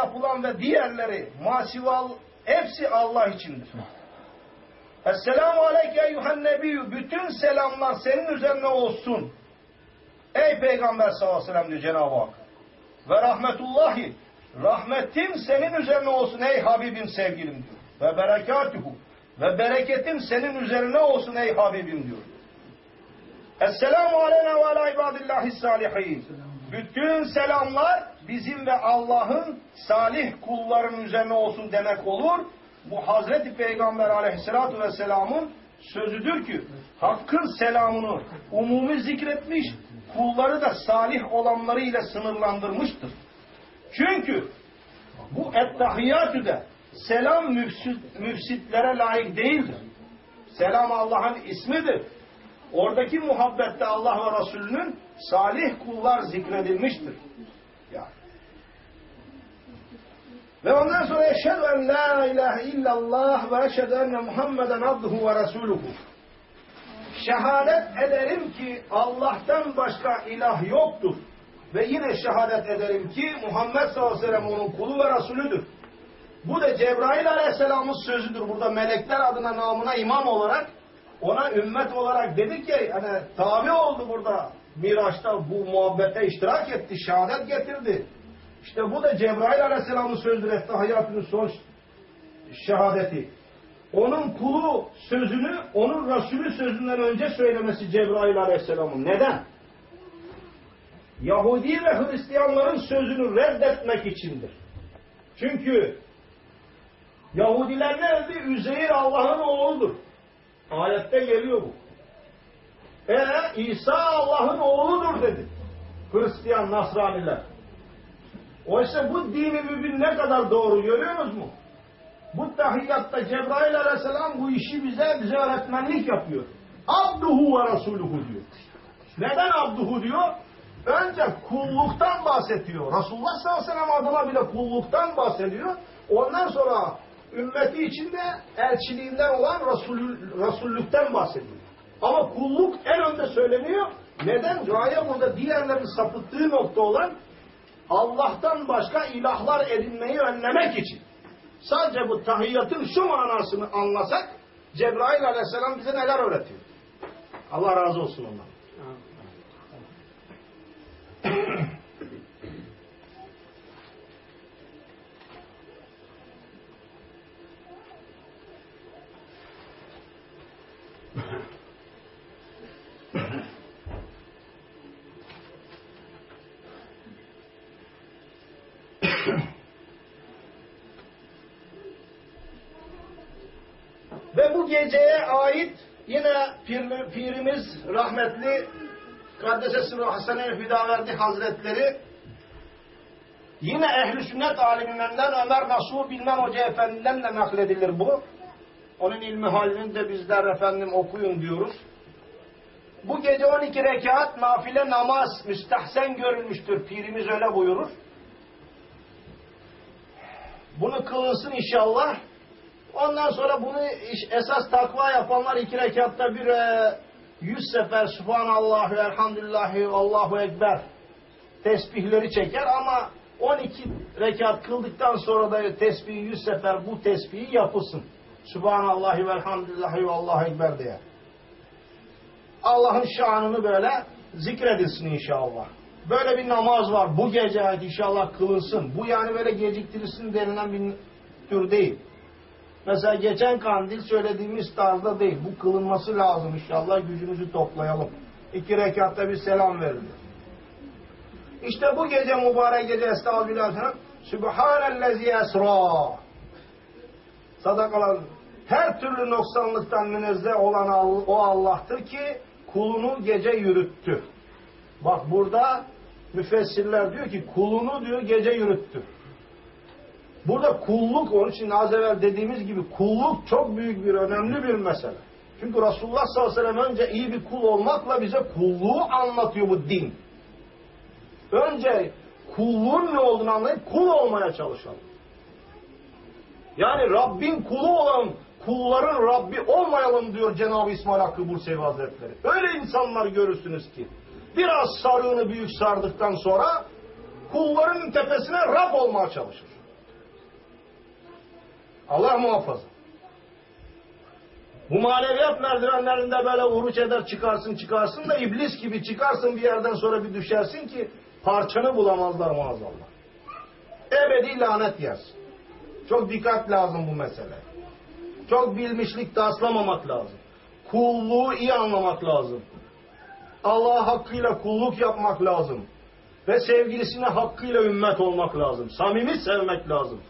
yapılan ve diğerleri masival hepsi Allah içindir. Esselamu aleyke eyyühen nebiyyü. Bütün selamlar senin üzerine olsun. Ey Peygamber sallallahu aleyhi ve sellem diyor Cenab-ı Hak. Ve rahmetullahi. Rahmetim senin üzerine olsun ey Habibim sevgilim diyor. Ve berekatuhu. Ve bereketim senin üzerine olsun ey Habibim diyor. Esselamu aleyna ve ala ibadillahi salihin. Bütün selamlar bizim ve Allah'ın salih kulların üzerine olsun demek olur. Bu Hazreti Peygamber aleyhissalatu vesselamın sözüdür ki hakkın selamını umumi zikretmiş, kulları da salih olanlarıyla sınırlandırmıştır. Çünkü bu ettehiyyatü de selam müfsit, müfsitlere layık değildir. Selam Allah'ın ismidir. Oradaki muhabbette Allah ve Resulünün salih kullar zikredilmiştir. Yani. Ve ondan sonra eşhedü en la ilahe illallah ve eşhedü enne Muhammeden abduhu ve resuluhu. Şehadet ederim ki Allah'tan başka ilah yoktur. Ve yine şehadet ederim ki Muhammed sallallahu aleyhi ve sellem onun kulu ve Resulüdür. Bu da Cebrail aleyhisselamın sözüdür. Burada melekler adına namına imam olarak ona ümmet olarak dedi ki hani tabi oldu burada Miraç'ta bu muhabbete iştirak etti, şehadet getirdi. İşte bu da Cebrail aleyhisselamın sözüdür. hayatının son şehadeti. Onun kulu sözünü, onun Resulü sözünden önce söylemesi Cebrail aleyhisselamın. Neden? Yahudi ve Hristiyanların sözünü reddetmek içindir. Çünkü Yahudiler ne dedi? Üzeyir Allah'ın oğludur. Ayette geliyor bu. E İsa Allah'ın oğludur dedi. Hristiyan, Nasraniler. Oysa bu dini mübin ne kadar doğru görüyorsunuz mu? Bu tahiyyatta Cebrail aleyhisselam bu işi bize bize öğretmenlik yapıyor. Abduhu ve Resuluhu diyor. Neden abduhu diyor? Önce kulluktan bahsediyor. Resulullah sallallahu aleyhi ve sellem adına bile kulluktan bahsediyor. Ondan sonra ümmeti içinde elçiliğinden olan Resul, Resullükten bahsediyor. Ama kulluk en önde söyleniyor. Neden? Gaye burada diğerlerin sapıttığı nokta olan Allah'tan başka ilahlar edinmeyi önlemek için. Sadece bu tahiyyatın şu manasını anlasak Cebrail aleyhisselam bize neler öğretiyor. Allah razı olsun ondan. Ve bu geceye ait yine pir, pirimiz rahmetli Kaddesesir Hasan-ı Hüdaverdi Hazretleri yine ehli sünnet alimlerinden Ömer Nasuh Bilmem Hoca Efendi'den de nakledilir bu. Onun ilmi halini de bizler efendim okuyun diyoruz. Bu gece 12 rekat nafile namaz müstahsen görülmüştür. Pirimiz öyle buyurur. Bunu kılınsın inşallah. Ondan sonra bunu esas takva yapanlar iki rekatta bir e, yüz sefer Subhanallah ve Elhamdülillahi Allahu Ekber tesbihleri çeker ama 12 rekat kıldıktan sonra da tesbihi yüz sefer bu tesbihi yapılsın. Subhanallahi ve Elhamdülillahi ve Allahu Ekber diye. Allah'ın şanını böyle zikredilsin inşallah. Böyle bir namaz var. Bu gece inşallah kılınsın. Bu yani böyle geciktirilsin denilen bir tür değil. Mesela geçen kandil söylediğimiz tarzda değil. Bu kılınması lazım inşallah. Gücümüzü toplayalım. İki rekatta bir selam verilir. İşte bu gece mübarek gece estağfirullah. Sübhanellezi esra. Sadakalar her türlü noksanlıktan münezzeh olan o Allah'tır ki kulunu gece yürüttü. Bak burada müfessirler diyor ki kulunu diyor gece yürüttü. Burada kulluk onun için az evvel dediğimiz gibi kulluk çok büyük bir önemli bir mesele. Çünkü Resulullah sallallahu aleyhi ve sellem önce iyi bir kul olmakla bize kulluğu anlatıyor bu din. Önce kulluğun ne olduğunu anlayıp kul olmaya çalışalım. Yani Rabbin kulu olan kulların Rabbi olmayalım diyor Cenab-ı İsmail Hakkı Bursevi Hazretleri. Öyle insanlar görürsünüz ki biraz sarığını büyük sardıktan sonra kulların tepesine Rab olmaya çalışır. Allah muhafaza. Bu maneviyat merdivenlerinde böyle uruç eder çıkarsın çıkarsın da iblis gibi çıkarsın bir yerden sonra bir düşersin ki parçanı bulamazlar maazallah. Ebedi lanet yersin. Çok dikkat lazım bu mesele. Çok bilmişlik taslamamak lazım. Kulluğu iyi anlamak lazım. Allah'a hakkıyla kulluk yapmak lazım. Ve sevgilisine hakkıyla ümmet olmak lazım. Samimi sevmek lazım.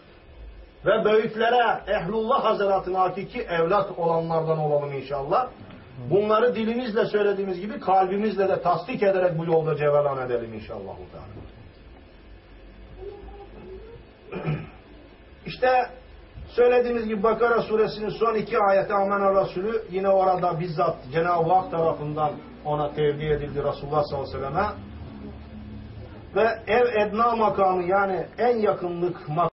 Ve büyüklere, ehlullah hazaratına hakiki evlat olanlardan olalım inşallah. Bunları dilimizle söylediğimiz gibi kalbimizle de tasdik ederek bu yolda cevelan edelim inşallah. İşte söylediğimiz gibi Bakara suresinin son iki ayeti Amener Resulü yine orada bizzat Cenab-ı Hak tarafından ona tevdi edildi Resulullah sallallahu aleyhi ve selleme. Ve ev edna makamı yani en yakınlık makamı